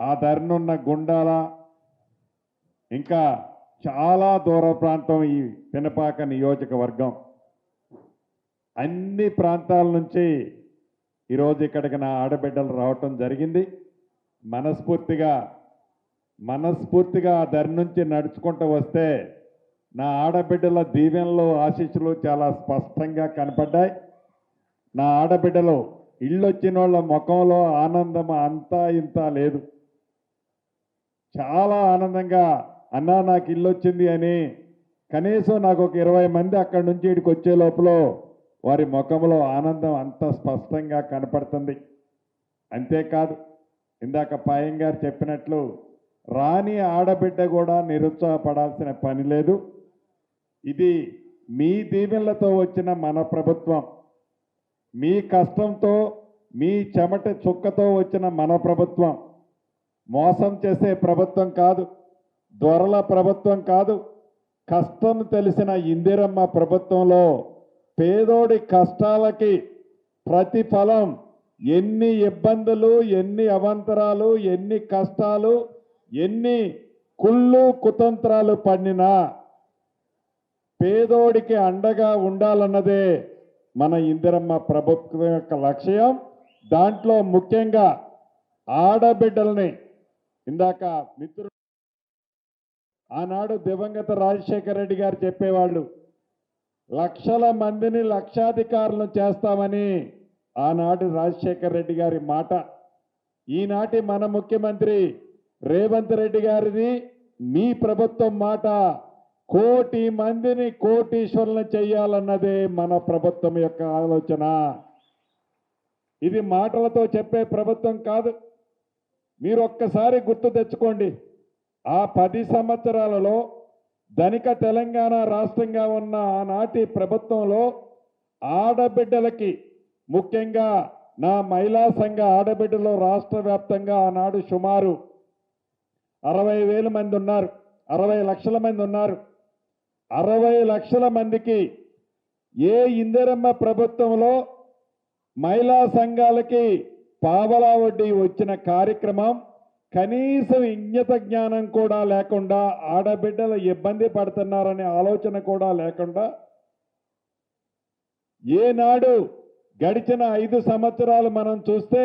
ఆ ధరనున్న గుండాల ఇంకా చాలా దూర ప్రాంతం ఈ పినపాక నియోజకవర్గం. అన్ని ప్రాంతాల నుంచి ఈరోజు ఇక్కడికి నా ఆడబిడ్డలు రావటం జరిగింది. మనస్ఫూర్తిగా మనస్ఫూర్తిగా ఆ ధరి నుంచి నడుచుకుంటూ వస్తే నా ఆడబిడ్డల దీవెనలు ఆశీస్సులు చాలా స్పష్టంగా కనపడ్డాయి. నా ఆడబిడ్డలు ఇల్లు వచ్చిన వాళ్ళ ముఖంలో ఆనందం అంతా ఇంత లేదు. చాలా ఆనందంగా అన్నా నాకు ఇల్లు వచ్చింది అని కనీసం నాకు ఒక ఇరవై మంది అక్కడి నుంచి ఇక్కడికి వచ్చే లోపల వారి ముఖంలో ఆనందం అంత స్పష్టంగా కనపడుతుంది. అంతేకాదు ఇందాక పాయం గారు చెప్పినట్లు రాని ఆడబిడ్డ కూడా నిరుత్సాహపడాల్సిన పని లేదు. ఇది మీ దీవెనలతో వచ్చిన మన ప్రభుత్వం. మీ కష్టంతో మీ చెమట చుక్కతో వచ్చిన మన ప్రభుత్వం. మోసం చేసే ప్రభుత్వం కాదు దొరల ప్రభుత్వం కాదు కష్టం తెలిసిన ఇందిరమ్మ ప్రభుత్వంలో పేదోడి కష్టాలకి ప్రతిఫలం ఎన్ని ఇబ్బందులు ఎన్ని అవంతరాలు ఎన్ని కష్టాలు ఎన్ని కుళ్ళు కుతంత్రాలు పడినా పేదోడికి అండగా ఉండాలన్నదే మన ఇందిరమ్మ ప్రభుత్వం యొక్క లక్ష్యం. దాంట్లో ముఖ్యంగా ఆడబిడ్డల్ని ఇందాక మిత్రుడు ఆనాడు దివంగత రాజశేఖర రెడ్డి గారు చెప్పేవాళ్ళు లక్షల మందిని లక్షాధికారులను చేస్తామని ఆనాడు రాజశేఖర రెడ్డి గారి మాట. ఈనాటి మన ముఖ్యమంత్రి రేవంత్ రెడ్డి గారిది మీ ప్రభుత్వం మాట. కోటి మందిని కోటీశ్వరులను చేయాలన్నదే మన ప్రభుత్వం యొక్క ఆలోచన. ఇది మాటలతో చెప్పే ప్రభుత్వం కాదు. మీరు ఒక్కసారి గుర్తు తెచ్చుకోండి. ఆ పది సంవత్సరాలలో ధనిక తెలంగాణ రాష్ట్రంగా ఉన్న ఆనాటి ప్రభుత్వంలో ఆడబిడ్డలకి ముఖ్యంగా నా మహిళా సంఘ ఆడబిడ్డలు రాష్ట్ర వ్యాప్తంగా ఆనాడు సుమారు అరవై వేల మంది ఉన్నారు. అరవై లక్షల మంది ఉన్నారు. అరవై లక్షల మందికి ఏ ఇందిరమ్మ ప్రభుత్వంలో మహిళా సంఘాలకి పావలా వడ్డీ వచ్చిన కార్యక్రమం కనీసం ఇంగిత జ్ఞానం కూడా లేకుండా ఆడబిడ్డలు ఇబ్బంది పడుతున్నారనే ఆలోచన కూడా లేకుండా ఏనాడు గడిచిన ఐదు సంవత్సరాలు మనం చూస్తే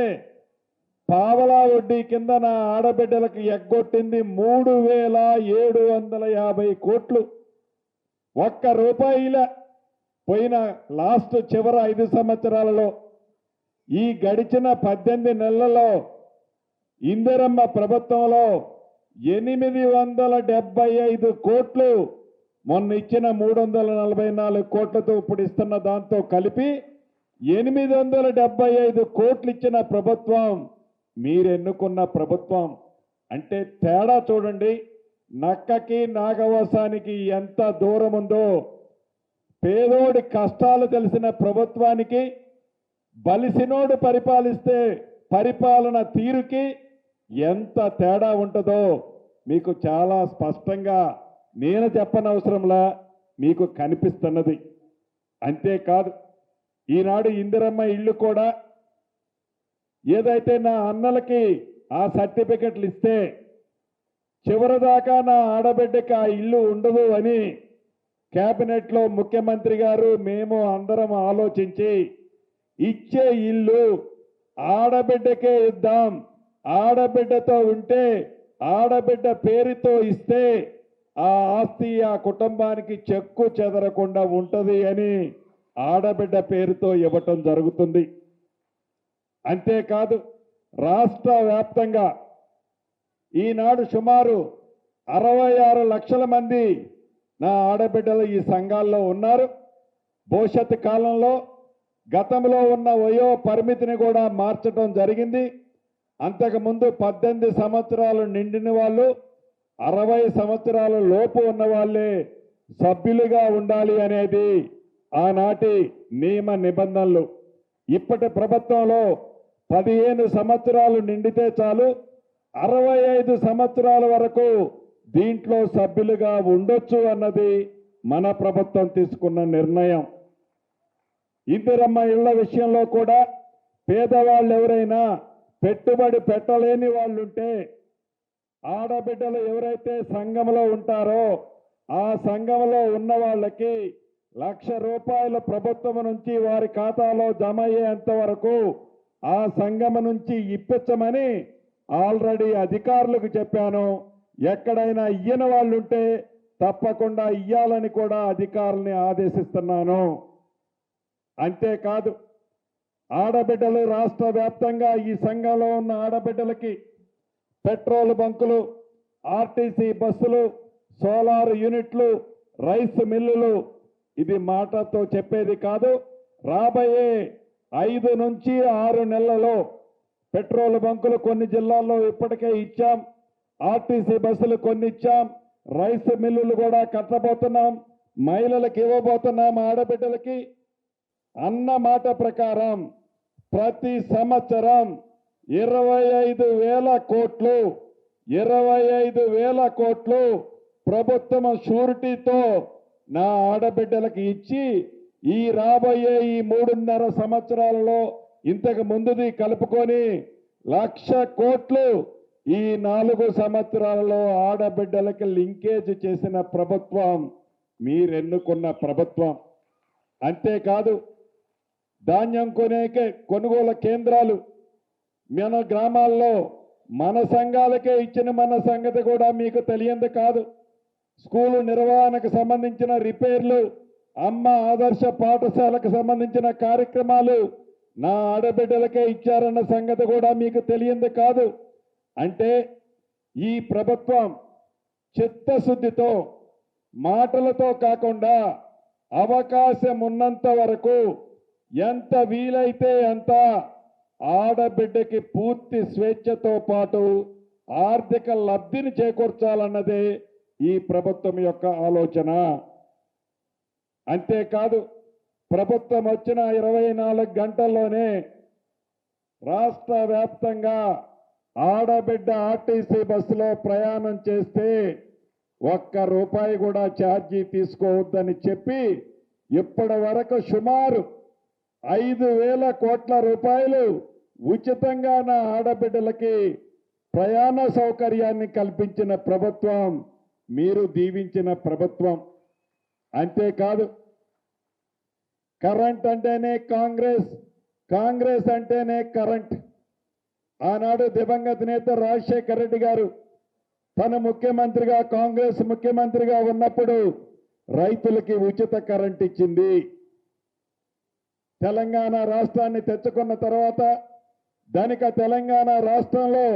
పావలా వడ్డీ కింద నా ఆడబిడ్డలకు ఎగ్గొట్టింది మూడు వేల ఏడు వందల యాభై కోట్లు. ఒక్క రూపాయిల పోయిన లాస్ట్ చివరి ఐదు సంవత్సరాలలో ఈ గడిచిన పద్దెనిమిది నెలలలో ఇందిరమ్మ ప్రభుత్వంలో ఎనిమిది వందల డెబ్బై ఐదు కోట్లు మొన్న ఇచ్చిన మూడు వందల నలభై నాలుగు కోట్లతో ఇప్పుడు ఇస్తున్న దాంతో కలిపి ఎనిమిది వందల డెబ్బై ఐదు కోట్లు ఇచ్చిన ప్రభుత్వం. మీరు ఎన్నుకున్న ప్రభుత్వం? అంటే తేడా చూడండి. నక్కకి నాగవాసానికి ఎంత దూరం ఉందో. పేదోడి కష్టాలు తెలిసిన ప్రభుత్వానికి బలిసినోడు పరిపాలిస్తే పరిపాలన తీరుకి ఎంత తేడా ఉంటుందో మీకు చాలా స్పష్టంగా నేను చెప్పనవసరంలా మీకు కనిపిస్తున్నది. అంతేకాదు ఈనాడు ఇందిరమ్మ ఇల్లు కూడా ఏదైతే నా అన్నలకి ఆ సర్టిఫికెట్లు ఇస్తే చివరిదాకా నా ఆడబిడ్డకి ఆ ఇల్లు ఉండదు అని క్యాబినెట్లో ముఖ్యమంత్రి గారు మేము అందరం ఆలోచించి ఇచ్చే ఇల్లు ఆడబిడ్డకే ఇద్దాం. ఆడబిడ్డతో ఉంటే ఆడబిడ్డ పేరుతో ఇస్తే ఆ ఆస్తి ఆ కుటుంబానికి చెక్కు చెదరకుండా ఉంటుంది అని ఆడబిడ్డ పేరుతో ఇవ్వటం జరుగుతుంది. అంతేకాదు రాష్ట్ర వ్యాప్తంగా ఈనాడు సుమారు అరవై ఆరు లక్షల మంది నా ఆడబిడ్డలు ఈ సంఘాల్లో ఉన్నారు. భవిష్యత్తు కాలంలో గతంలో ఉన్న వయో పరిమితిని కూడా మార్చడం జరిగింది. అంతకుముందు పద్దెనిమిది సంవత్సరాలు నిండిన వాళ్ళు అరవై సంవత్సరాల లోపు ఉన్న వాళ్ళే సభ్యులుగా ఉండాలి అనేది ఆనాటి నియమ నిబంధనలు. ఇప్పటి ప్రభుత్వంలో పదిహేను సంవత్సరాలు నిండితే చాలు అరవై ఐదు సంవత్సరాల వరకు దీంట్లో సభ్యులుగా ఉండొచ్చు అన్నది మన ప్రభుత్వం తీసుకున్న నిర్ణయం. ఇందిరమ్మ ఇళ్ళ విషయంలో కూడా పేదవాళ్ళు ఎవరైనా పెట్టుబడి పెట్టలేని వాళ్ళుంటే ఆడబిడ్డలు ఎవరైతే సంఘంలో ఉంటారో ఆ సంఘంలో ఉన్న వాళ్ళకి లక్ష రూపాయల ప్రభుత్వం నుంచి వారి ఖాతాలో జమ అయ్యేంత వరకు ఆ సంఘం నుంచి ఇప్పించమని ఆల్రెడీ అధికారులకు చెప్పాను. ఎక్కడైనా ఇయ్యని వాళ్ళుంటే తప్పకుండా ఇయ్యాలని కూడా అధికారుల్ని ఆదేశిస్తున్నాను. అంతేకాదు ఆడబిడ్డలు రాష్ట్ర వ్యాప్తంగా ఈ సంఘంలో ఉన్న ఆడబిడ్డలకి పెట్రోల్ బంకులు ఆర్టీసీ బస్సులు సోలార్ యూనిట్లు రైస్ మిల్లులు ఇది మాటతో చెప్పేది కాదు. రాబోయే ఐదు నుంచి ఆరు నెలలలో పెట్రోల్ బంకులు కొన్ని జిల్లాల్లో ఇప్పటికే ఇచ్చాం. ఆర్టీసీ బస్సులు కొన్ని ఇచ్చాం. రైస్ మిల్లులు కూడా కట్టబోతున్నాం. మహిళలకు ఇవ్వబోతున్నాం ఆడబిడ్డలకి. అన్న మాట ప్రకారం ప్రతి సంవత్సరం ఇరవై ఐదు వేల కోట్లు ఇరవై ఐదు వేల కోట్లు ప్రభుత్వం షూరిటీతో నా ఆడబిడ్డలకు ఇచ్చి ఈ రాబోయే ఈ మూడున్నర సంవత్సరాలలో ఇంతకు ముందుది కలుపుకొని లక్ష కోట్లు ఈ నాలుగు సంవత్సరాలలో ఆడబిడ్డలకి లింకేజ్ చేసిన ప్రభుత్వం మీరెన్నుకున్న ప్రభుత్వం. అంతేకాదు ధాన్యం కొనేకే కొనుగోలు కేంద్రాలు మన గ్రామాల్లో మన సంఘాలకే ఇచ్చిన మన సంగతి కూడా మీకు తెలియంది కాదు. స్కూలు నిర్వహణకు సంబంధించిన రిపేర్లు అమ్మ ఆదర్శ పాఠశాలకు సంబంధించిన కార్యక్రమాలు నా ఆడబిడ్డలకే ఇచ్చారన్న సంగతి కూడా మీకు తెలియంది కాదు. అంటే ఈ ప్రభుత్వం చిత్తశుద్ధితో మాటలతో కాకుండా అవకాశం ఉన్నంత వరకు ఎంత వీలైతే అంత ఆడబిడ్డకి పూర్తి స్వేచ్ఛతో పాటు ఆర్థిక లబ్ధిని చేకూర్చాలన్నదే ఈ ప్రభుత్వం యొక్క ఆలోచన. అంతేకాదు ప్రభుత్వం వచ్చిన ఇరవై నాలుగు గంటల్లోనే రాష్ట్ర వ్యాప్తంగా ఆడబిడ్డ ఆర్టీసీ బస్సులో ప్రయాణం చేస్తే ఒక్క రూపాయి కూడా ఛార్జీ తీసుకోవద్దని చెప్పి ఇప్పటి వరకు సుమారు ఐదు వేల కోట్ల రూపాయలు ఉచితంగా నా ఆడబిడ్డలకి ప్రయాణ సౌకర్యాన్ని కల్పించిన ప్రభుత్వం మీరు దీవించిన ప్రభుత్వం. అంతేకాదు కరెంట్ అంటేనే కాంగ్రెస్ కాంగ్రెస్ అంటేనే కరెంట్. ఆనాడు దివంగత నేత రాజశేఖర రెడ్డి గారు తన ముఖ్యమంత్రిగా కాంగ్రెస్ ముఖ్యమంత్రిగా ఉన్నప్పుడు రైతులకి ఉచిత కరెంట్ ఇచ్చింది. తెలంగాణ రాష్ట్రాన్ని తెచ్చుకున్న తర్వాత ధనిక తెలంగాణ రాష్ట్రంలో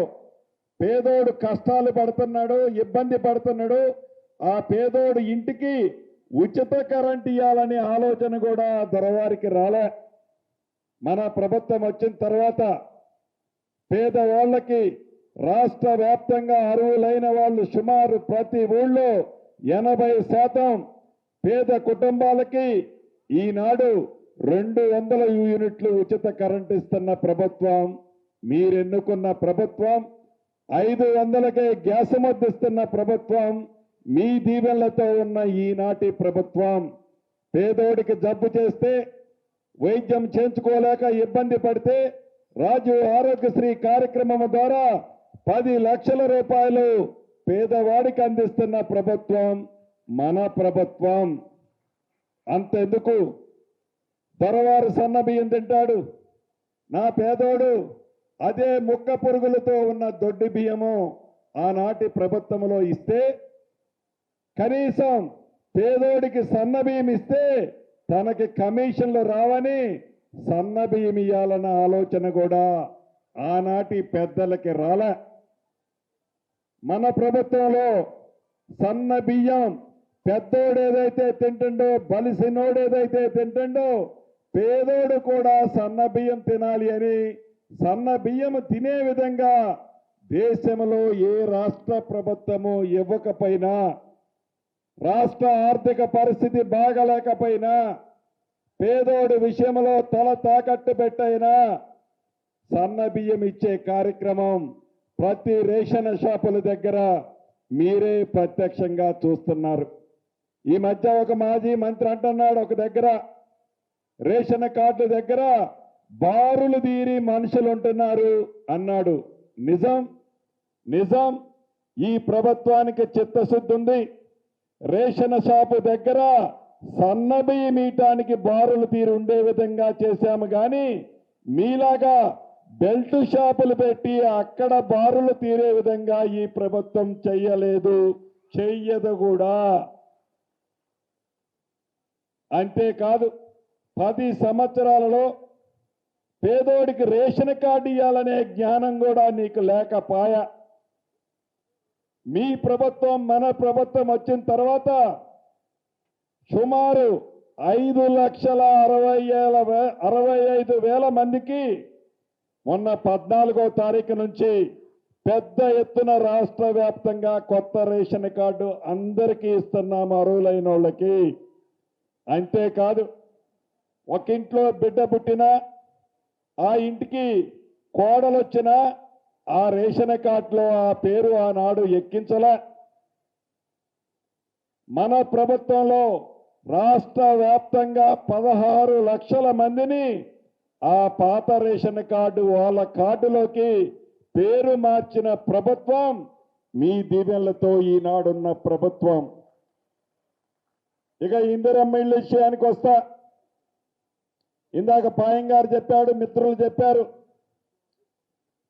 పేదోడు కష్టాలు పడుతున్నాడు ఇబ్బంది పడుతున్నాడు. ఆ పేదోడు ఇంటికి ఉచిత కరెంట్ ఇవ్వాలనే ఆలోచన కూడా దొరవారికి రాలే. మన ప్రభుత్వం వచ్చిన తర్వాత పేదవాళ్ళకి రాష్ట్ర వ్యాప్తంగా అర్హులైన వాళ్ళు సుమారు ప్రతి ఊళ్ళో ఎనభై శాతం పేద కుటుంబాలకి ఈనాడు రెండు వందల యూనిట్లు ఉచిత కరెంట్ ఇస్తున్న ప్రభుత్వం మీరెన్నుకున్న ప్రభుత్వం ఐదు వందలకే గ్యాస్ ముద్దిస్తున్న ప్రభుత్వం మీ దీవెనలతో ఉన్న ఈనాటి ప్రభుత్వం. పేదోడికి జబ్బు చేస్తే వైద్యం చేయించుకోలేక ఇబ్బంది పడితే రాజు ఆరోగ్యశ్రీ కార్యక్రమం ద్వారా పది లక్షల రూపాయలు పేదవాడికి అందిస్తున్న ప్రభుత్వం మన ప్రభుత్వం. అంతెందుకు? దొరవారు సన్న బియ్యం తింటాడు. నా పేదోడు అదే ముక్క పురుగులతో ఉన్న దొడ్డి బియ్యము ఆనాటి ప్రభుత్వంలో ఇస్తే కనీసం పేదోడికి సన్న బియ్యం ఇస్తే తనకి కమిషన్లు రావని సన్న బియ్యం ఇయ్యాలన్న ఆలోచన కూడా ఆనాటి పెద్దలకి రాలే. మన ప్రభుత్వంలో సన్న బియ్యం పెద్దోడు ఏదైతే తింటుండో బలిసినోడు ఏదైతే తింటుండో పేదోడు కూడా సన్న బియ్యం తినాలి అని సన్న బియ్యం తినే విధంగా దేశంలో ఏ రాష్ట్ర ప్రభుత్వము ఇవ్వకపోయినా రాష్ట్ర ఆర్థిక పరిస్థితి బాగలేకపోయినా పేదోడి విషయంలో తల తాకట్టు పెట్టైనా సన్న బియ్యం ఇచ్చే కార్యక్రమం ప్రతి రేషన్ షాపుల దగ్గర మీరే ప్రత్యక్షంగా చూస్తున్నారు. ఈ మధ్య ఒక మాజీ మంత్రి అంటున్నాడు ఒక దగ్గర రేషన్ కార్డు దగ్గర బారులు తీరి మనుషులు ఉంటున్నారు అన్నాడు. నిజం నిజం. ఈ ప్రభుత్వానికి చిత్తశుద్ధి ఉంది. రేషన్ షాపు దగ్గర సన్నబియ్యం మీటానికి బారులు తీరు ఉండే విధంగా చేశాము కానీ మీలాగా బెల్ట్ షాపులు పెట్టి అక్కడ బారులు తీరే విధంగా ఈ ప్రభుత్వం చెయ్యలేదు. చెయ్యదు కూడా. అంతేకాదు పది సంవత్సరాలలో పేదోడికి రేషన్ కార్డు ఇవ్వాలనే జ్ఞానం కూడా నీకు లేకపాయ. మీ ప్రభుత్వం మన ప్రభుత్వం వచ్చిన తర్వాత సుమారు ఐదు లక్షల అరవై ఏల అరవై ఐదు వేల మందికి మొన్న పద్నాలుగో తారీఖు నుంచి పెద్ద ఎత్తున రాష్ట్ర వ్యాప్తంగా కొత్త రేషన్ కార్డు అందరికీ ఇస్తున్నాం అరువులైన వాళ్ళకి. అంతేకాదు ఒక ఇంట్లో బిడ్డ పుట్టినా ఆ ఇంటికి కోడలొచ్చినా ఆ రేషన్ కార్డులో ఆ పేరు ఆనాడు ఎక్కించలే. మన ప్రభుత్వంలో రాష్ట్ర వ్యాప్తంగా పదహారు లక్షల మందిని ఆ పాత రేషన్ కార్డు వాళ్ళ కార్డులోకి పేరు మార్చిన ప్రభుత్వం మీ దీవెనలతో ఈనాడున్న ప్రభుత్వం. ఇక ఇందిరమ్మ ఇళ్ళ విషయానికి వస్తా. ఇందాక పాయం గారు చెప్పాడు మిత్రులు చెప్పారు.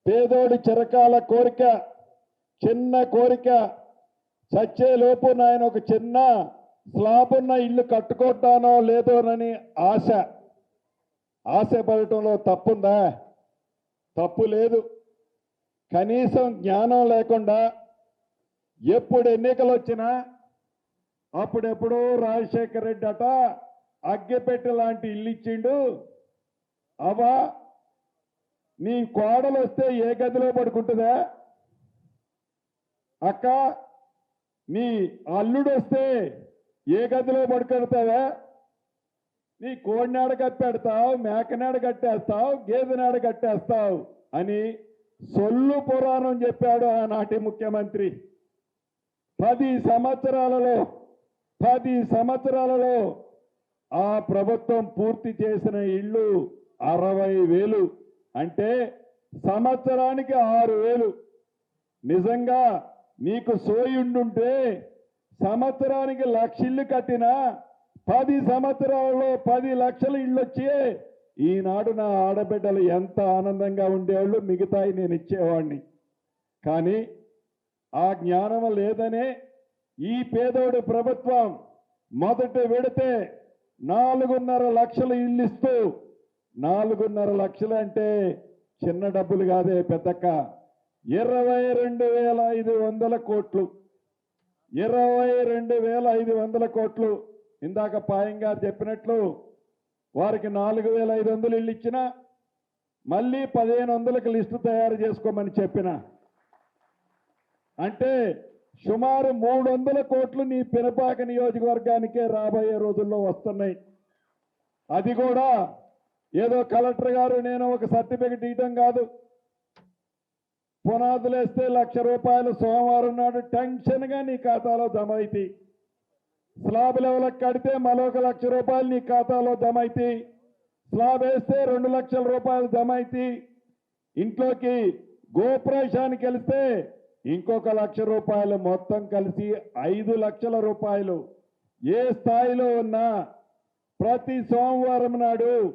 పేదోడి చిరకాల కోరిక చిన్న కోరిక. చచ్చేలోపు నాయన ఒక చిన్న స్లాబ్ ఉన్న ఇల్లు కట్టుకుంటానో లేదోనని ఆశ. ఆశ పడటంలో తప్పుందా? తప్పు లేదు. కనీసం జ్ఞానం లేకుండా ఎప్పుడు ఎన్నికలు వచ్చినా అప్పుడెప్పుడు రాజశేఖర రెడ్డి అట అగ్గెపెట్టె లాంటి ఇల్లు ఇచ్చిండు అవా నీ కోడలు వస్తే ఏ గదిలో పడుకుంటుందా? అక్క నీ అల్లుడు వస్తే ఏ గదిలో పడుకెడతావా నీ కోడినాడ కప్పెడతావు మేకనాడ కట్టేస్తావు గేదెనాడ కట్టేస్తావు అని సొల్లు పురాణం చెప్పాడు ఆనాటి ముఖ్యమంత్రి. పది సంవత్సరాలలో పది సంవత్సరాలలో ఆ ప్రభుత్వం పూర్తి చేసిన ఇళ్ళు అరవై వేలు. అంటే సంవత్సరానికి ఆరు వేలు. నిజంగా నీకు సోయుండుంటే సంవత్సరానికి లక్ష ఇల్లు కట్టినా పది సంవత్సరాలలో పది లక్షల ఇళ్ళు వచ్చి. ఈనాడు నా ఆడబిడ్డలు ఎంత ఆనందంగా ఉండేవాళ్ళు మిగతాయి నేను ఇచ్చేవాడిని కానీ ఆ జ్ఞానం లేదనే ఈ పేదోడి ప్రభుత్వం మొదట విడితే నాలుగున్నర లక్షలు ఇల్లు ఇస్తూ నాలుగున్నర లక్షలు అంటే చిన్న డబ్బులు కాదే పెద్దక్క. ఇరవై రెండు వేల ఐదు వందల కోట్లు. ఇరవై రెండు వేల ఐదు వందల కోట్లు. ఇందాక పాయంగా చెప్పినట్లు వారికి నాలుగు వేల ఐదు వందలు ఇల్లు ఇచ్చిన మళ్ళీ పదిహేను వందలకు లిస్టు తయారు చేసుకోమని చెప్పిన. అంటే సుమారు మూడు వందల కోట్లు నీ పినపాక నియోజకవర్గానికే రాబోయే రోజుల్లో వస్తున్నాయి. అది కూడా ఏదో కలెక్టర్ గారు నేను ఒక సర్టిఫికెట్ ఇవ్వడం కాదు. పునాదులేస్తే లక్ష రూపాయలు సోమవారం నాడు టెన్షన్గా నీ ఖాతాలో జమ అయితే స్లాబ్ లెవెల్కి కడితే మరొక లక్ష రూపాయలు నీ ఖాతాలో జమ అయితే స్లాబ్ వేస్తే రెండు లక్షల రూపాయలు జమ అయితే ఇంట్లోకి గోప్రవేశానికి వెళితే ఇంకొక లక్ష రూపాయలు మొత్తం కలిసి ఐదు లక్షల రూపాయలు. ఏ స్థాయిలో ఉన్నా ప్రతి సోమవారం నాడు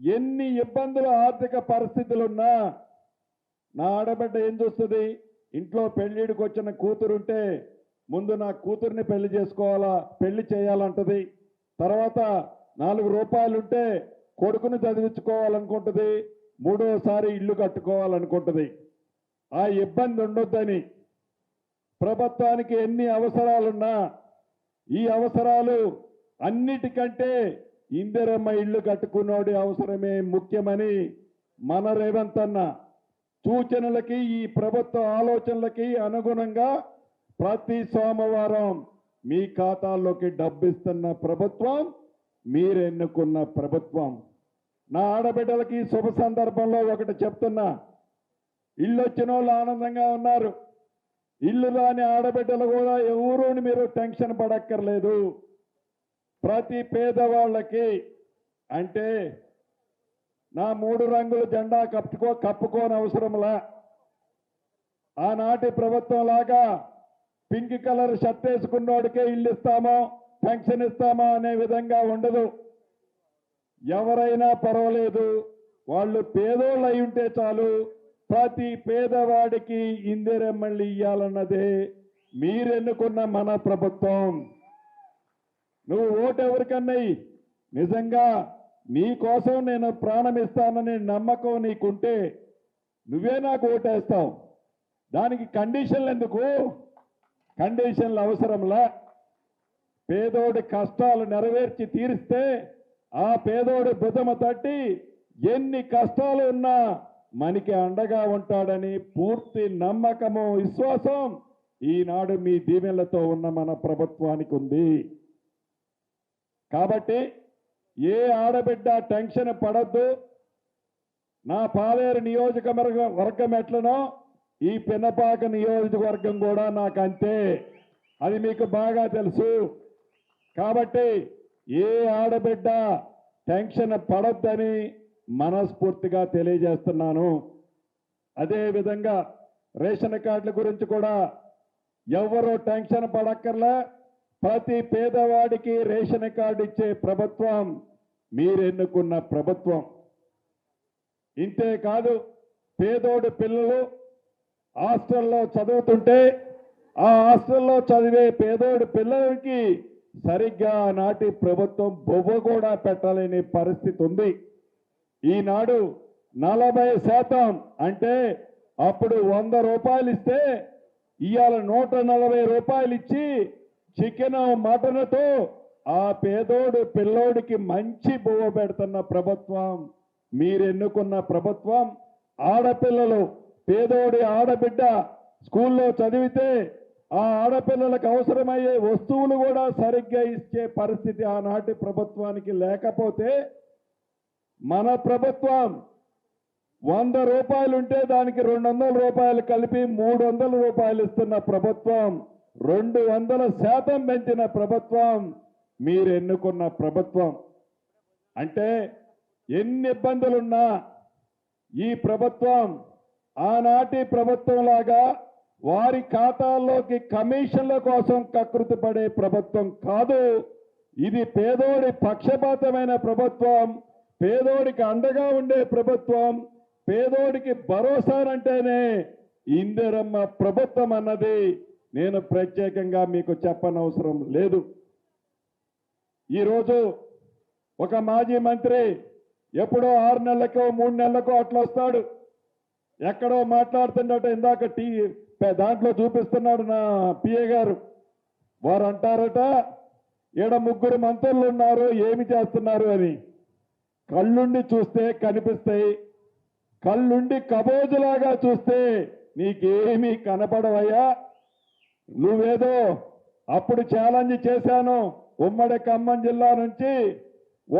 ఎన్ని ఇబ్బందులు ఆర్థిక పరిస్థితులున్నా నా ఆడబిడ్డ ఏం చూస్తుంది? ఇంట్లో పెళ్ళిడికి వచ్చిన కూతురుంటే ముందు నా కూతుర్ని పెళ్ళి చేసుకోవాలా పెళ్ళి చేయాలంటది. తర్వాత నాలుగు రూపాయలుంటే కొడుకుని చదివించుకోవాలనుకుంటుంది. మూడోసారి ఇల్లు కట్టుకోవాలనుకుంటుంది. ఆ ఇబ్బంది ఉండొద్దని ప్రభుత్వానికి ఎన్ని అవసరాలున్నా ఈ అవసరాలు అన్నిటికంటే ఇందిరమ్మ ఇల్లు కట్టుకున్నోడి అవసరమే ముఖ్యమని మన రేవంత్ అన్న సూచనలకి ఈ ప్రభుత్వ ఆలోచనలకి అనుగుణంగా ప్రతి సోమవారం మీ ఖాతాల్లోకి డబ్బిస్తున్న ప్రభుత్వం మీరు ఎన్నుకున్న ప్రభుత్వం. నా ఆడబిడ్డలకి శుభ సందర్భంలో ఒకటి చెప్తున్నా. ఇల్లు వచ్చిన వాళ్ళు ఆనందంగా ఉన్నారు. ఇల్లు రాని ఆడబిడ్డలు కూడా ఎవరూని మీరు టెన్షన్ పడక్కర్లేదు. ప్రతి పేదవాళ్ళకి అంటే నా మూడు రంగుల జెండా కప్పుకో కప్పుకోని అవసరంలా ఆనాటి ప్రభుత్వం లాగా పింక్ కలర్ షర్ట్ వేసుకున్నోడికే ఇల్లు ఇస్తామో పెన్షన్ ఇస్తామో అనే విధంగా ఉండదు. ఎవరైనా పర్వాలేదు. వాళ్ళు పేదోళ్ళు అయి ఉంటే చాలు. ప్రతి పేదవాడికి ఇందిరమ్మల్ని ఇయ్యాలన్నదే మీరెన్నుకున్న మన ప్రభుత్వం. నువ్వు ఓటు ఎవరికన్నాయి నిజంగా నీ కోసం నేను ప్రాణం ఇస్తాననే నమ్మకం నీకుంటే నువ్వే నాకు ఓటేస్తావు. దానికి కండిషన్లు ఎందుకు? కండిషన్లు అవసరంలా. పేదోడి కష్టాలు నెరవేర్చి తీరిస్తే ఆ పేదోడి భుజమ తట్టి ఎన్ని కష్టాలు ఉన్నా మనకి అండగా ఉంటాడని పూర్తి నమ్మకము విశ్వాసం ఈనాడు మీ దీవెనలతో ఉన్న మన ప్రభుత్వానికి ఉంది. కాబట్టి ఏ ఆడబిడ్డ టెన్షన్ పడద్దు. నా పాలేరు నియోజకవర్గ వర్గం ఎట్లనో ఈ పిన్నపాక నియోజకవర్గం కూడా నాకు అంతే. అది మీకు బాగా తెలుసు. కాబట్టి ఏ ఆడబిడ్డ టెన్షన్ పడద్దని మనస్ఫూర్తిగా తెలియజేస్తున్నాను. అదేవిధంగా రేషన్ కార్డుల గురించి కూడా ఎవరు టెన్షన్ పడక్కర్లే. ప్రతి పేదవాడికి రేషన్ కార్డు ఇచ్చే ప్రభుత్వం మీరెన్నుకున్న ప్రభుత్వం. ఇంతే కాదు పేదోడు పిల్లలు హాస్టల్లో చదువుతుంటే ఆ హాస్టల్లో చదివే పేదోడి పిల్లలకి సరిగ్గా నాటి ప్రభుత్వం బొవ్వ కూడా పెట్టలేని పరిస్థితి ఉంది. ఈనాడు నలభై శాతం అంటే అప్పుడు వంద రూపాయలు ఇస్తే ఇవాళ నూట నలభై రూపాయలు ఇచ్చి చికెన్ మటన్తో ఆ పేదోడు పిల్లోడికి మంచి బువ్వ పెడుతున్న ప్రభుత్వం. మీరు ఎన్నుకున్న ప్రభుత్వం ఆడపిల్లలు పేదోడి ఆడబిడ్డ స్కూల్లో చదివితే ఆ ఆడపిల్లలకు అవసరమయ్యే వస్తువులు కూడా సరిగ్గా ఇచ్చే పరిస్థితి ఆనాటి ప్రభుత్వానికి లేకపోతే మన ప్రభుత్వం వంద రూపాయలు ఉంటే దానికి రెండు వందల రూపాయలు కలిపి మూడు వందల రూపాయలు ఇస్తున్న ప్రభుత్వం రెండు వందల శాతం పెంచిన ప్రభుత్వం మీరు ఎన్నుకున్న ప్రభుత్వం. అంటే ఎన్ని ఇబ్బందులున్నా ఈ ప్రభుత్వం ఆనాటి ప్రభుత్వం లాగా వారి ఖాతాల్లోకి కమిషన్ల కోసం కకృతి పడే ప్రభుత్వం కాదు. ఇది పేదోడి పక్షపాతమైన ప్రభుత్వం. పేదోడికి అండగా ఉండే ప్రభుత్వం పేదోడికి భరోసానంటేనే ఇందిరమ్మ ప్రభుత్వం అన్నది నేను ప్రత్యేకంగా మీకు చెప్పనవసరం లేదు. ఈరోజు ఒక మాజీ మంత్రి ఎప్పుడో ఆరు నెలలకో మూడు నెలలకో అట్లా వస్తాడు. ఎక్కడో మాట్లాడుతున్నట్టు ఇందాక టీ దాంట్లో చూపిస్తున్నాడు నా పిఏ గారు. వారు అంటారట ఈడ ముగ్గురు మంత్రులు ఉన్నారు ఏమి చేస్తున్నారు అని. కళ్ళుండి చూస్తే కనిపిస్తాయి. కళ్ళుండి కబోజులాగా చూస్తే నీకేమీ కనపడవయ్యా. నువ్వేదో అప్పుడు ఛాలెంజ్ చేశాను. ఉమ్మడి ఖమ్మం జిల్లా నుంచి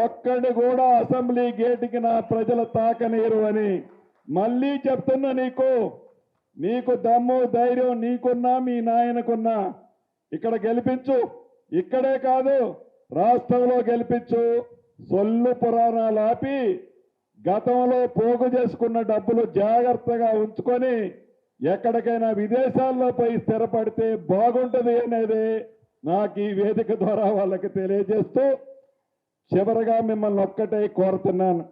ఒక్కడి కూడా అసెంబ్లీ గేటుకి నా ప్రజలు తాకనీరు అని మళ్ళీ చెప్తున్నా నీకు. నీకు దమ్ము ధైర్యం నీకున్నా మీ నాయనకున్నా. ఇక్కడ గెలిపించు. ఇక్కడే కాదు రాష్ట్రంలో గెలిపించు. సొల్లు పురాణాలు ఆపి గతంలో పోగు చేసుకున్న డబ్బులు జాగ్రత్తగా ఉంచుకొని ఎక్కడికైనా విదేశాల్లో పోయి స్థిరపడితే బాగుంటుంది అనేది నాకు ఈ వేదిక ద్వారా వాళ్ళకి తెలియజేస్తూ చివరగా మిమ్మల్ని ఒక్కటే కోరుతున్నాను.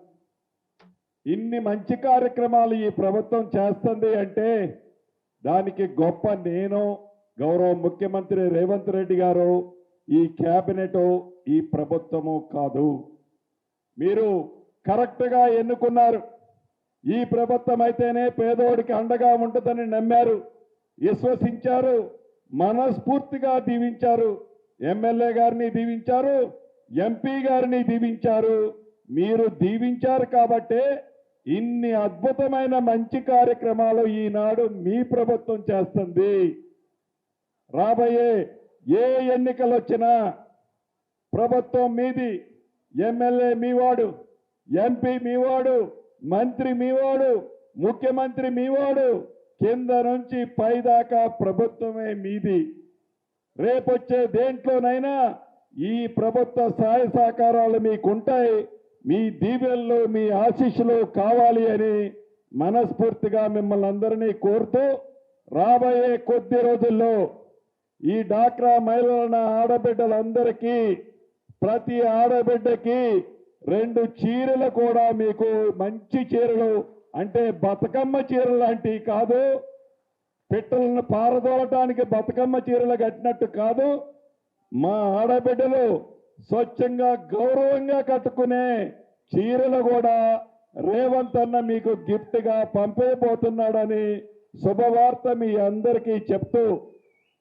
ఇన్ని మంచి కార్యక్రమాలు ఈ ప్రభుత్వం చేస్తుంది అంటే దానికి గొప్ప నేను గౌరవ ముఖ్యమంత్రి రేవంత్ రెడ్డి గారు ఈ క్యాబినెట్ ఈ ప్రభుత్వము కాదు. మీరు కరెక్ట్గా ఎన్నుకున్నారు. ఈ ప్రభుత్వం అయితేనే పేదోడికి అండగా ఉంటుందని నమ్మారు. విశ్వసించారు. మనస్ఫూర్తిగా దీవించారు. ఎమ్మెల్యే గారిని దీవించారు. ఎంపీ గారిని దీవించారు. మీరు దీవించారు కాబట్టే ఇన్ని అద్భుతమైన మంచి కార్యక్రమాలు ఈనాడు మీ ప్రభుత్వం చేస్తుంది. రాబోయే ఏ ఎన్నికలు వచ్చినా ప్రభుత్వం మీది ఎమ్మెల్యే మీవాడు ఎంపీ మీవాడు మంత్రి మీవాడు ముఖ్యమంత్రి మీవాడు కింద నుంచి పైదాకా ప్రభుత్వమే మీది. రేపొచ్చే దేంట్లోనైనా ఈ ప్రభుత్వ సహాయ సహకారాలు మీకుంటాయి మీ దీవెల్లో మీ ఆశీస్సులు కావాలి అని మనస్ఫూర్తిగా మిమ్మల్ని అందరినీ కోరుతూ రాబోయే కొద్ది రోజుల్లో ఈ డాక్రా మహిళల ఆడబిడ్డలందరికీ ప్రతి ఆడబిడ్డకి రెండు చీరలు కూడా మీకు మంచి చీరలు అంటే బతుకమ్మ చీరలు లాంటివి కాదు. పిట్టలను పారదోలటానికి బతుకమ్మ చీరలు కట్టినట్టు కాదు. మా ఆడబిడ్డలు స్వచ్ఛంగా గౌరవంగా కట్టుకునే చీరలు కూడా రేవంత్ అన్న మీకు గిఫ్ట్గా పంపేయబోతున్నాడని శుభవార్త మీ అందరికీ చెప్తూ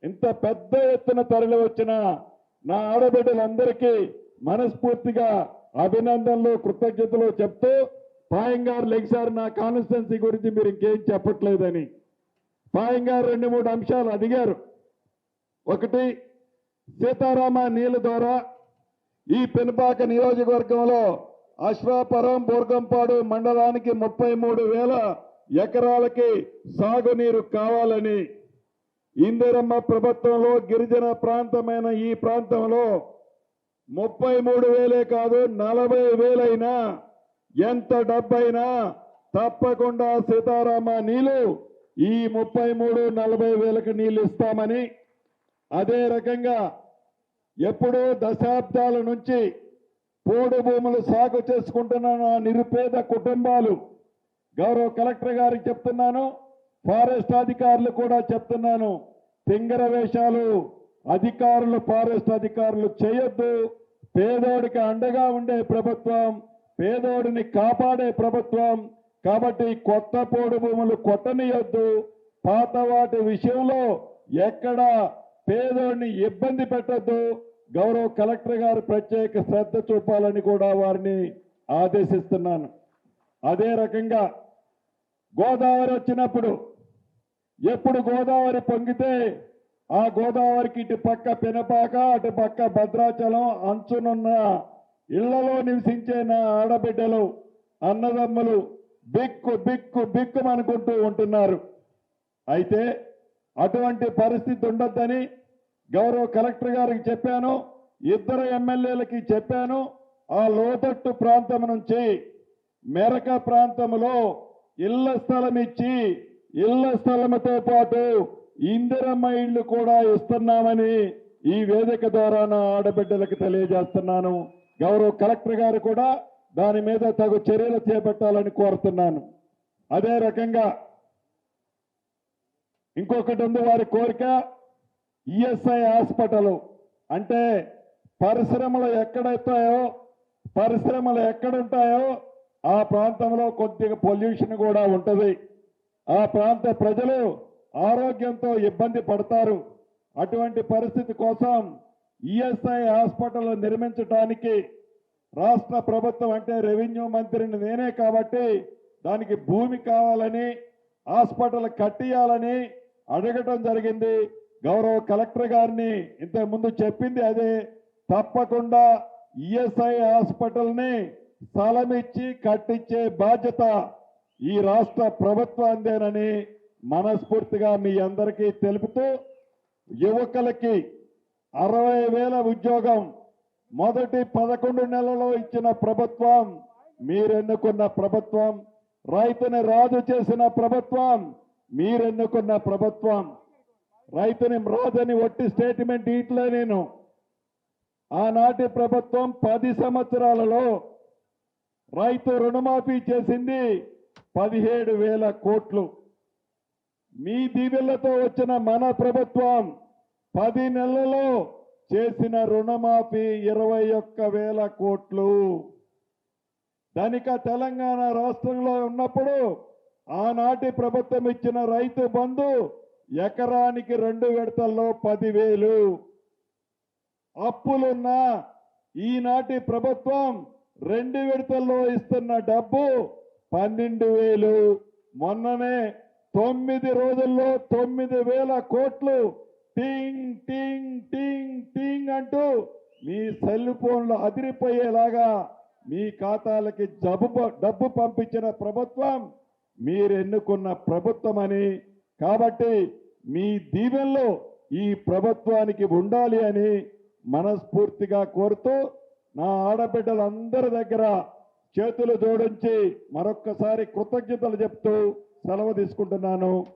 ఇంత పెద్ద ఎత్తున తరలి వచ్చిన నా ఆడబిడ్డలందరికీ మనస్ఫూర్తిగా అభినందనలు కృతజ్ఞతలు చెప్తూ పాయంగారు లెగ్సార్ లెగ్సారు నా కాన్స్టిట్యున్సీ గురించి మీరు ఇంకేం చెప్పట్లేదని. పాయంగారు రెండు మూడు అంశాలు అడిగారు. ఒకటి సీతారామ నీళ్ళ ద్వారా ఈ పెనుపాక నియోజకవర్గంలో అశ్వాపురం బోర్గంపాడు మండలానికి ముప్పై మూడు వేల ఎకరాలకి సాగునీరు కావాలని ఇందిరమ్మ ప్రభుత్వంలో గిరిజన ప్రాంతమైన ఈ ప్రాంతంలో ముప్పై మూడు వేలే కాదు నలభై వేలైనా ఎంత డబ్బైనా తప్పకుండా సీతారామ నీళ్ళు ఈ ముప్పై మూడు నలభై వేలకు నీళ్ళు ఇస్తామని అదే రకంగా ఎప్పుడూ దశాబ్దాల నుంచి పోడు భూములు సాగు చేసుకుంటున్న నా నిరుపేద కుటుంబాలు. గౌరవ కలెక్టర్ గారికి చెప్తున్నాను ఫారెస్ట్ అధికారులు కూడా చెప్తున్నాను. తింగర వేషాలు అధికారులు ఫారెస్ట్ అధికారులు చేయొద్దు. పేదోడికి అండగా ఉండే ప్రభుత్వం పేదోడిని కాపాడే ప్రభుత్వం. కాబట్టి కొత్త పోడు భూములు కొట్టనియొద్దు. పాత వాటి విషయంలో ఎక్కడ పేదోడిని ఇబ్బంది పెట్టొద్దు. గౌరవ కలెక్టర్ గారు ప్రత్యేక శ్రద్ధ చూపాలని కూడా వారిని ఆదేశిస్తున్నాను. అదే రకంగా గోదావరి వచ్చినప్పుడు ఎప్పుడు గోదావరి పొంగితే ఆ గోదావరికి ఇటు పక్క పెనపాక అటు పక్క భద్రాచలం అంచునున్న ఇళ్ళలో నివసించే నా ఆడబిడ్డలు అన్నదమ్ములు బిక్కు బిక్కు బిక్కుమనుకుంటూ ఉంటున్నారు. అయితే అటువంటి పరిస్థితి ఉండొద్దని గౌరవ కలెక్టర్ గారికి చెప్పాను ఇద్దరు ఎమ్మెల్యేలకి చెప్పాను ఆ లోతట్టు ప్రాంతం నుంచి మెరక ప్రాంతంలో ఇళ్ళ స్థలం ఇచ్చి ఇళ్ళ స్థలముతో పాటు ఇందిరమ్మ ఇళ్ళు కూడా ఇస్తున్నామని ఈ వేదిక ద్వారా నా ఆడబిడ్డలకు తెలియజేస్తున్నాను. గౌరవ కలెక్టర్ గారు కూడా దాని మీద తగు చర్యలు చేపట్టాలని కోరుతున్నాను. అదే రకంగా ఇంకొకటి ఉంది వారి కోరిక ఈఎస్ఐ హాస్పిటల్. అంటే పరిశ్రమలు ఎక్కడైతాయో పరిశ్రమలు ఎక్కడుంటాయో ఆ ప్రాంతంలో కొద్దిగా పొల్యూషన్ కూడా ఉంటుంది. ఆ ప్రాంత ప్రజలు ఆరోగ్యంతో ఇబ్బంది పడతారు. అటువంటి పరిస్థితి కోసం ఈఎస్ఐ హాస్పిటల్ నిర్మించడానికి రాష్ట్ర ప్రభుత్వం అంటే రెవెన్యూ మంత్రిని నేనే కాబట్టి దానికి భూమి కావాలని హాస్పిటల్ కట్టియాలని అడగటం జరిగింది. గౌరవ కలెక్టర్ గారిని ఇంతకుముందు చెప్పింది అదే. తప్పకుండా ఈఎస్ఐ హాస్పిటల్ని స్థలం ఇచ్చి కట్టించే బాధ్యత ఈ రాష్ట్ర ప్రభుత్వాందేనని మనస్ఫూర్తిగా మీ అందరికీ తెలుపుతూ యువకులకి అరవై వేల ఉద్యోగం మొదటి పదకొండు నెలలో ఇచ్చిన ప్రభుత్వం మీరెన్నుకున్న ప్రభుత్వం రైతుని రాజు చేసిన ప్రభుత్వం మీరెన్నుకున్న ప్రభుత్వం. రైతుని రాజని ఒట్టి స్టేట్మెంట్ ఇట్లే నేను. ఆనాటి ప్రభుత్వం పది సంవత్సరాలలో రైతు రుణమాఫీ చేసింది పదిహేడు వేల కోట్లు. మీ దీవెళ్ళతో వచ్చిన మన ప్రభుత్వం పది నెలలలో చేసిన రుణమాఫీ ఇరవై ఒక్క వేల కోట్లు. ధనిక తెలంగాణ రాష్ట్రంలో ఉన్నప్పుడు ఆనాటి ప్రభుత్వం ఇచ్చిన రైతు బంధు ఎకరానికి రెండు విడతల్లో పదివేలు. అప్పులున్న ఈనాటి ప్రభుత్వం రెండు విడతల్లో ఇస్తున్న డబ్బు పన్నెండు వేలు మొన్ననే తొమ్మిది రోజుల్లో తొమ్మిది వేల కోట్లు టింగ్ టింగ్ టింగ్ టింగ్ అంటూ మీ సెల్ ఫోన్లు అదిరిపోయేలాగా మీ ఖాతాలకి జబ్బు డబ్బు పంపించిన ప్రభుత్వం మీరు ఎన్నుకున్న ప్రభుత్వం అని. కాబట్టి మీ దీవెనలో ఈ ప్రభుత్వానికి ఉండాలి అని మనస్ఫూర్తిగా కోరుతూ నా ఆడబిడ్డలందరి దగ్గర చేతులు జోడించి మరొక్కసారి కృతజ్ఞతలు చెప్తూ సెలవు తీసుకుంటున్నాను.